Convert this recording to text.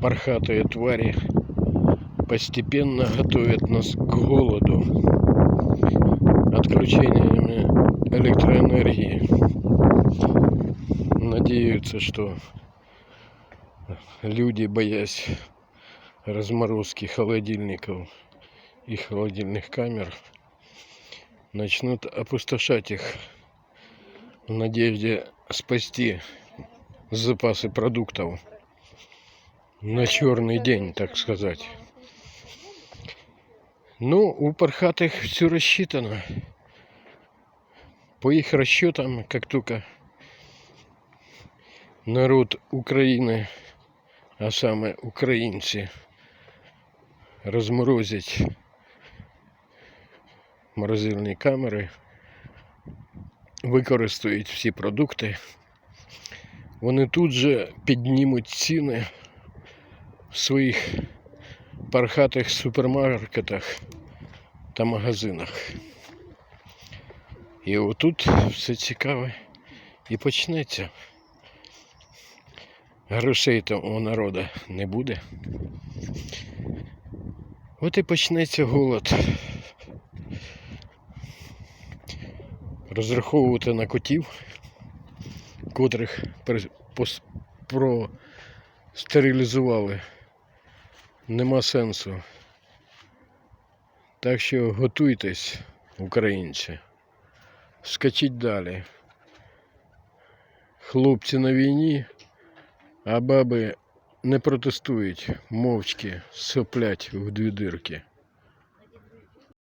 пархатые твари постепенно готовят нас к голоду отключениями электроэнергии. Надеются, что люди, боясь разморозки холодильников и холодильных камер, начнут опустошать их в надежде спасти запасы продуктов на черный день, так сказать. Ну, у пархатых все рассчитано. По их расчетам, как только народ Украины, а саме українці, розморозять морозильні камери, використають всі продукти, вони тут же піднімуть ціни в своїх пархатих супермаркетах та магазинах. І отут все цікаве і почнеться. Грошей там у народу не буде. От і почнеться голод. Розраховувати на котів, котрих пос- простерилізували. Нема сенсу. Так що готуйтесь, українці. Скачіть далі. Хлопці на війні, а баби не протестують, мовчки соплять в дві дирки.